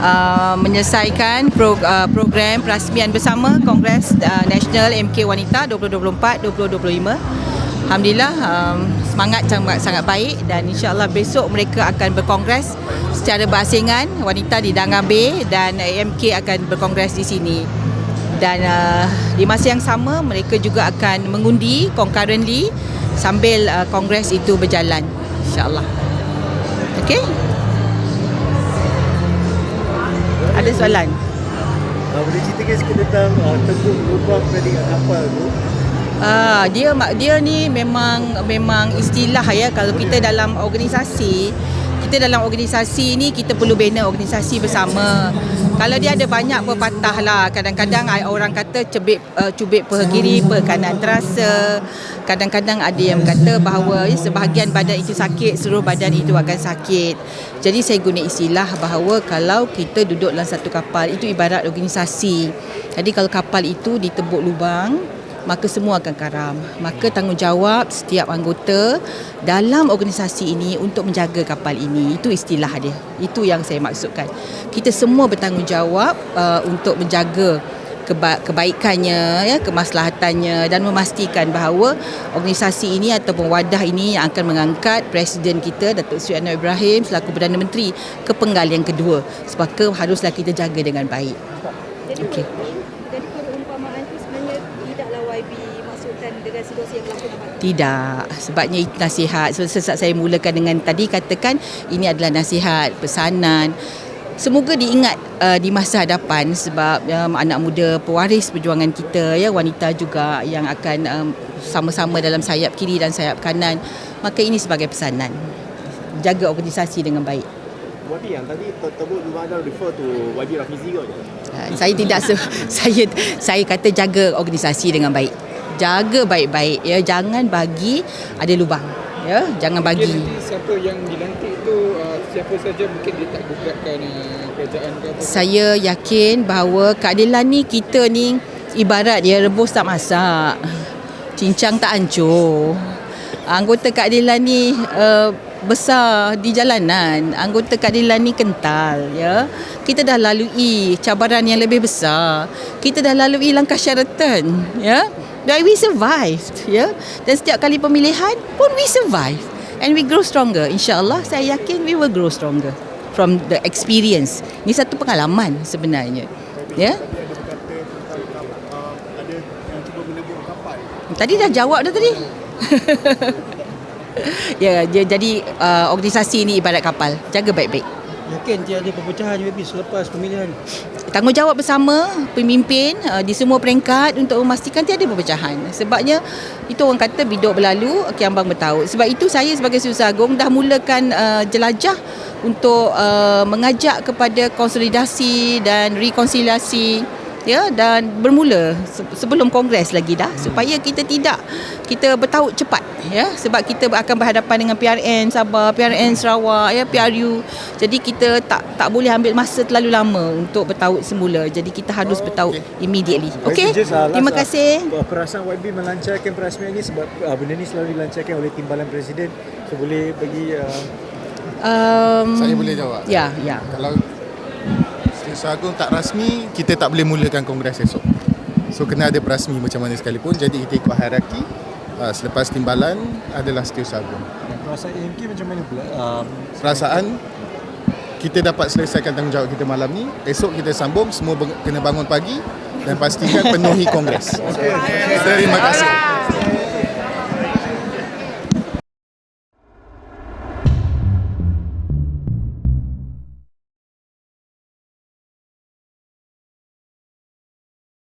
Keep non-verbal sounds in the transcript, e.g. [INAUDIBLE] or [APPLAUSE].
uh, menyelesaikan pro, uh, program perasmian bersama Kongres uh, Nasional MK Wanita 2024-2025. Alhamdulillah um, semangat sangat sangat baik dan insyaAllah besok mereka akan berkongres secara berasingan. Wanita di Dangan Bay dan MK akan berkongres di sini. Dan uh, di masa yang sama mereka juga akan mengundi concurrently sambil uh, kongres itu berjalan insyaallah. Okey ada soalan Uh, boleh ceritakan sikit tentang uh, tengkuk lubang tadi kat kapal tu. Ah, dia dia ni memang memang istilah ya kalau kita dalam organisasi kita dalam organisasi ni kita perlu bina organisasi bersama. Kalau dia ada banyak pepatah lah. Kadang-kadang orang kata cebik uh, cubit per kiri per kanan terasa. Kadang-kadang ada yang kata bahawa ya, sebahagian badan itu sakit, seluruh badan itu akan sakit. Jadi saya guna istilah bahawa kalau kita duduk dalam satu kapal itu ibarat organisasi. Jadi kalau kapal itu ditebuk lubang, maka semua akan karam. Maka tanggungjawab setiap anggota dalam organisasi ini untuk menjaga kapal ini. Itu istilah dia. Itu yang saya maksudkan. Kita semua bertanggungjawab uh, untuk menjaga keba- kebaikannya, ya, kemaslahatannya dan memastikan bahawa organisasi ini ataupun wadah ini yang akan mengangkat Presiden kita Datuk Seri Anwar Ibrahim selaku Perdana Menteri ke penggal yang kedua. Sebab haruslah kita jaga dengan baik. Okey. jadi perumpamaan itu sebenarnya tidaklah YB situasi yang berlaku Tidak, sebabnya itu nasihat. So, sesaat saya mulakan dengan tadi katakan ini adalah nasihat, pesanan. Semoga diingat uh, di masa hadapan sebab um, anak muda pewaris perjuangan kita ya wanita juga yang akan um, sama-sama dalam sayap kiri dan sayap kanan. Maka ini sebagai pesanan. Jaga organisasi dengan baik. YB yang tadi ter- tebuk lubang anda refer to YB Rafizi kot? Uh, saya tidak se- [LAUGHS] saya saya kata jaga organisasi dengan baik. Jaga baik-baik ya, jangan bagi ada lubang. Ya, jangan bagi. Mungkin siapa yang dilantik tu uh, siapa saja mungkin dia tak gugatkan uh, kerajaan ke apa. saya yakin bahawa keadilan ni kita ni ibarat dia rebus tak masak. Cincang tak hancur. Anggota keadilan ni uh, besar di jalanan. Anggota keadilan ni kental ya. Kita dah lalui cabaran yang lebih besar. Kita dah lalui langkah syaratan ya. Dan we survived ya. Dan setiap kali pemilihan pun we survive and we grow stronger. InsyaAllah saya yakin we will grow stronger from the experience. Ini satu pengalaman sebenarnya. Ya. Tadi dah jawab dah tadi. [LAUGHS] ya, dia jadi uh, organisasi ini ibarat kapal. Jaga baik-baik. Yakin tiada perpecahan YB selepas pemilihan. Tanggungjawab bersama pemimpin uh, di semua peringkat untuk memastikan tiada perpecahan. Sebabnya itu orang kata biduk berlalu, kiambang bertaut. Sebab itu saya sebagai Suri Agung dah mulakan uh, jelajah untuk uh, mengajak kepada konsolidasi dan rekonsiliasi ya dan bermula se- sebelum kongres lagi dah supaya kita tidak kita bertaut cepat ya sebab kita akan berhadapan dengan PRN Sabah, PRN Sarawak ya PRU. Jadi kita tak tak boleh ambil masa terlalu lama untuk bertaut semula. Jadi kita harus bertaut immediately. Okey. Uh, Terima kasih. uh, Perasaan YB melancarkan perasmian ini sebab uh, benda ni selalu dilancarkan oleh timbalan presiden. So boleh bagi uh, Um, Saya boleh jawab. Ya, ya. Kalau Setiausaha Agung tak rasmi, kita tak boleh mulakan kongres esok. So kena ada perasmi macam mana sekalipun. Jadi kita ikut hierarki. Uh, selepas timbalan adalah Setiausaha Agung. perasaan AMK macam mana pula? Um, Perasaan kita dapat selesaikan tanggungjawab kita malam ni. Esok kita sambung, semua kena bangun pagi dan pastikan penuhi kongres. [LAUGHS] Terima kasih.